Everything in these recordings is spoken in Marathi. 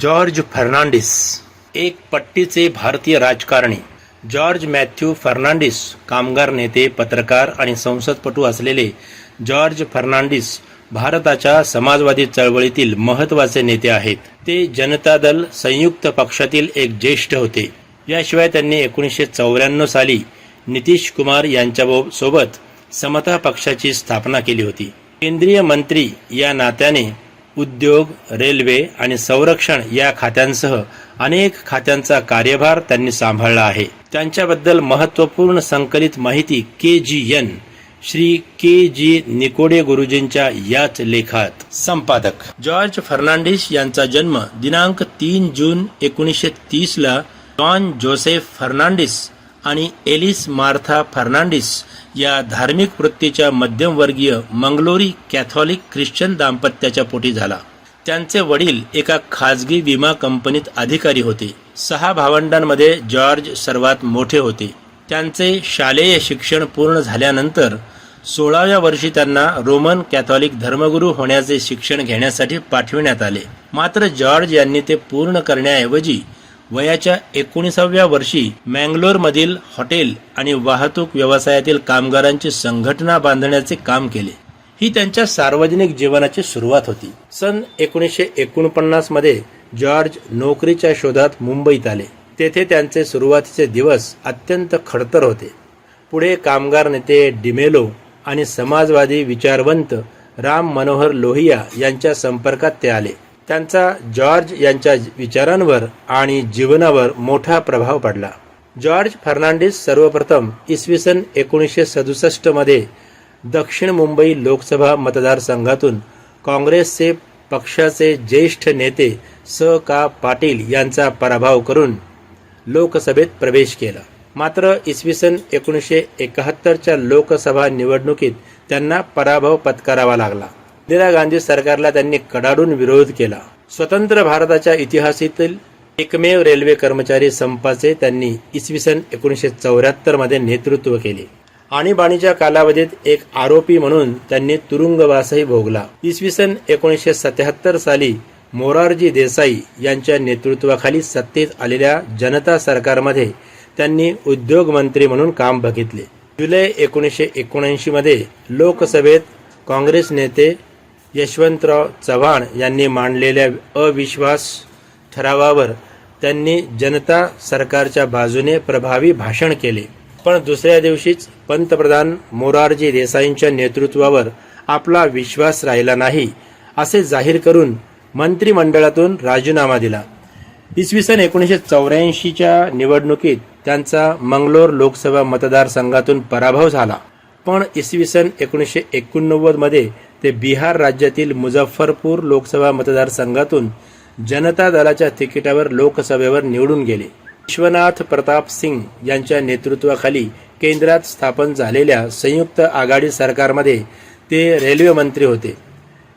जॉर्ज फर्नांडिस एक पट्टीचे भारतीय राजकारणी. जॉर्ज मॅथ्यू फर्नांडिस कामगार नेते पत्रकार आणि संसदपटू असलेले जॉर्ज फर्नांडिस भारताच्या समाजवादी चळवळीतील महत्त्वाचे नेते आहेत. ते जनता दल संयुक्त पक्षातील एक ज्येष्ठ होते. याशिवाय त्यांनी एकोणीसशे चौऱ्याण्णव साली नितीश कुमार यांच्या सोबत समता पक्षाची स्थापना केली होती. केंद्रीय मंत्री या नात्याने उद्योग रेल्वे आणि संरक्षण या खात्यांसह अनेक खात्यांचा कार्यभार त्यांनी सांभाळला आहे. त्यांच्याबद्दल महत्त्वपूर्ण संकलित माहिती के जी एन श्री के जी निकोडे गुरुजींच्या याच लेखात. संपादक जॉर्ज फर्नांडिस यांचा जन्म दिनांक तीन जून एकोणीसशे तीस ला जॉन जोसेफ फर्नांडिस आणि एलिस मार्था फर्नांडिस या धार्मिक वृत्तीच्या मध्यमवर्गीय मंगलोरी कॅथॉलिक ख्रिश्चन दाम्पत्याच्या पोटी झाला. त्यांचे वडील एका खाजगी विमा कंपनीत अधिकारी होते. सहा भावंडांमध्ये जॉर्ज सर्वात मोठे होते. त्यांचे शालेय शिक्षण पूर्ण झाल्यानंतर सोळाव्या वर्षी त्यांना रोमन कॅथॉलिक धर्मगुरू होण्याचे शिक्षण घेण्यासाठी पाठविण्यात आले. मात्र जॉर्ज यांनी ते पूर्ण करण्याऐवजी वयाच्या एकोणीसाव्या वर्षी मँगलोरमधील हॉटेल आणि वाहतूक व्यवसायातील कामगारांची संघटना बांधण्याचे काम केले. ही त्यांच्या सार्वजनिक जीवनाची सुरुवात होती. सन एकोणीसशे एकोणपन्नासमध्ये जॉर्ज नोकरीच्या शोधात मुंबईत आले. तेथे त्यांचे सुरुवातीचे दिवस अत्यंत खडतर होते. पुढे कामगार नेते डिमेलो आणि समाजवादी विचारवंत राम मनोहर लोहिया यांच्या संपर्कात ते आले. त्यांचा जॉर्ज यांच्या विचारांवर आणि जीवनावर मोठा प्रभाव पडला. जॉर्ज फर्नांडिस सर्वप्रथम इसवी सन एकोणीसशे सदुसष्टमध्ये दक्षिण मुंबई लोकसभा मतदारसंघातून काँग्रेसचे पक्षाचे ज्येष्ठ नेते स का पाटील यांचा पराभव करून लोकसभेत प्रवेश केला. मात्र इसवी सन एकोणीसशे एकाहत्तरच्या लोकसभा निवडणुकीत त्यांना पराभव पत्करावा लागला. इंदिरा गांधी सरकारला त्यांनी कडाडून विरोध केला. स्वतंत्र भारताच्या इतिहासातील एकमेव रेल्वे कर्मचारी संपाचे त्यांनी इसवी सन एकोणीसशे चौऱ्याहत्तरमध्ये नेतृत्व केले. आणीबाणीच्या कालावधीत एक आरोपी म्हणून त्यांनी तुरुंगवासही भोगला. इसवी सन एकोणीसशे सत्याहत्तर साली मोरारजी देसाई यांच्या नेतृत्वाखाली सत्तेत आलेल्या जनता सरकारमध्ये त्यांनी उद्योग मंत्री म्हणून काम बघितले. जुलै एकोणीसशे एकोणऐंशी मध्ये लोकसभेत काँग्रेस नेते यशवंतराव चव्हाण यांनी मांडलेल्या अविश्वास ठरावावर त्यांनी जनता सरकारच्या बाजूने प्रभावी भाषण केले. पण दुसऱ्या दिवशीच पंतप्रधान मोरारजी देसाईंच्या नेतृत्वावर आपला विश्वास राहिला नाही असे जाहीर करून मंत्रिमंडळातून राजीनामा दिला. इसवी सन एकोणीसशे चौऱ्याऐंशीच्या निवडणुकीत त्यांचा मंगलोर लोकसभा मतदारसंघातून पराभव झाला. पण इसवी सन एकोणीसशे एकोणनव्वदमध्ये ते बिहार राज्यातील मुझफ्फरपूर लोकसभा मतदारसंघातून जनता दलाच्या तिकिटावर लोकसभेवर निवडून गेले. विश्वनाथ प्रताप सिंग यांच्या नेतृत्वाखाली केंद्रात स्थापन झालेल्या संयुक्त आघाडी सरकारमध्ये ते रेल्वे मंत्री होते.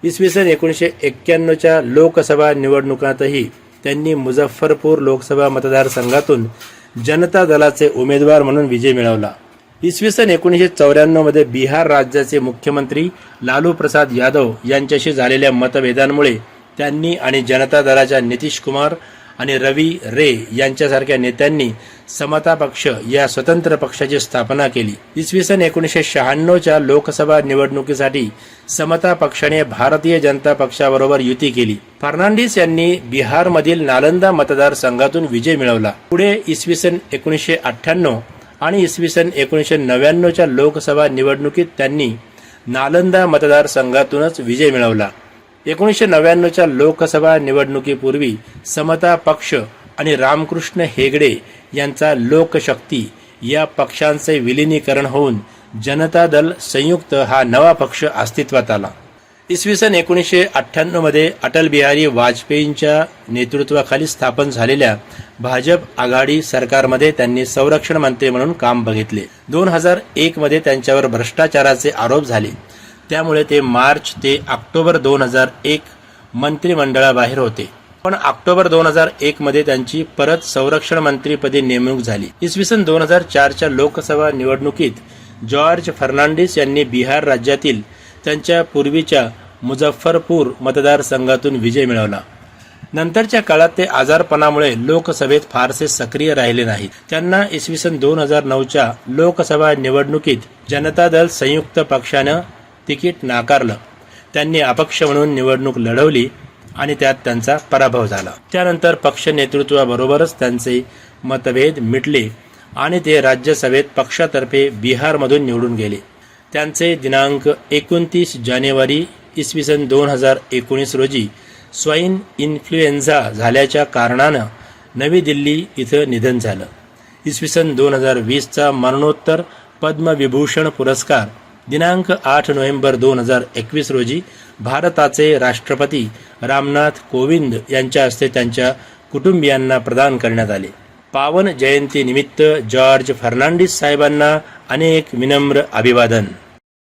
इसवी सन एकोणीसशे एक्क्याण्णवच्या लोकसभा निवडणुकातही त्यांनी मुझफ्फरपूर लोकसभा मतदारसंघातून जनता दलाचे उमेदवार म्हणून विजय मिळवला. इसवी सन एकोणीसशे चौऱ्याण्णवमध्ये बिहार राज्याचे मुख्यमंत्री लालू प्रसाद यादव यांच्याशी झालेल्या मतभेदांमुळे त्यांनी आणि जनता दलाच्या नितीश कुमार आणि रवी रे यांच्यासारख्या नेत्यांनी समता पक्ष या स्वतंत्र पक्षाची स्थापना केली. इसवी सन एकोणीसशे शहाण्णवच्या लोकसभा निवडणुकीसाठी समता पक्षाने भारतीय जनता पक्षाबरोबर युती केली. फर्नांडिस यांनी बिहारमधील नालंदा मतदारसंघातून विजय मिळवला. पुढे इसवी सन एकोणीसशे अठ्ठ्याण्णव आणि इसवी सन एकोणीसशे नव्याण्णवच्या लोकसभा निवडणुकीत त्यांनी नालंदा मतदारसंघातूनच विजय मिळवला. एकोणीसशे नव्याण्णवच्या लोकसभा निवडणुकीपूर्वी समता पक्ष आणि रामकृष्ण हेगडे यांचा लोकशक्ती या पक्षांचे विलिनीकरण होऊन जनता दल संयुक्त हा नवा पक्ष अस्तित्वात आला. इसवी सन एकोणीसशे अठ्ठ्याण्णवमध्ये अटल बिहारी वाजपेयींच्या नेतृत्वाखाली स्थापन झालेल्या भाजप आघाडी सरकारमध्ये त्यांनी संरक्षण मंत्री म्हणून काम बघितले. दोन हजार एकमध्ये त्यांच्यावर भ्रष्टाचाराचे आरोप झाले. त्यामुळे ते मार्च ते ऑक्टोबर दोन हजार एक मंत्रिमंडळाबाहेर होते. पण ऑक्टोबर दोन हजार एक मध्ये त्यांची परत संरक्षण मंत्रीपदी नेमणूक झाली. इसवी सन दोन हजार चारच्या लोकसभा निवडणुकीत जॉर्ज फर्नांडिस यांनी बिहार राज्यातील त्यांच्या पूर्वीच्या मुझफ्फरपूर मतदारसंघातून विजय मिळवला. नंतरच्या काळात ते आजारपणामुळे लोकसभेत फारसे सक्रिय राहिले नाहीत. त्यांना इसवी सन दोन हजार नऊच्या लोकसभा निवडणुकीत जनता दल संयुक्त पक्षानं तिकीट नाकारलं. त्यांनी अपक्ष म्हणून निवडणूक लढवली आणि त्यात त्यांचा पराभव झाला. त्यानंतर पक्ष नेतृत्वाबरोबरच त्यांचे मतभेद मिटले आणि ते राज्यसभेत पक्षातर्फे बिहारमधून निवडून गेले. त्यांचे दिनांक एकोणतीस जानेवारी इसवी सन दोन हजार एकोणीस रोजी स्वाईन इन्फ्लुएन्झा झाल्याच्या कारणानं नवी दिल्ली इथं निधन झालं. इसवी सन दोन हजार वीसचा मरणोत्तर पद्मविभूषण पुरस्कार दिनांक आठ नोव्हेंबर दोन हजार एकवीस रोजी भारताचे राष्ट्रपती रामनाथ कोविंद यांच्या हस्ते त्यांच्या कुटुंबियांना प्रदान करण्यात आले. पावन जयंतीनिमित्त जॉर्ज फर्नांडिस साहेबांना अनेक विनम्र अभिवादन.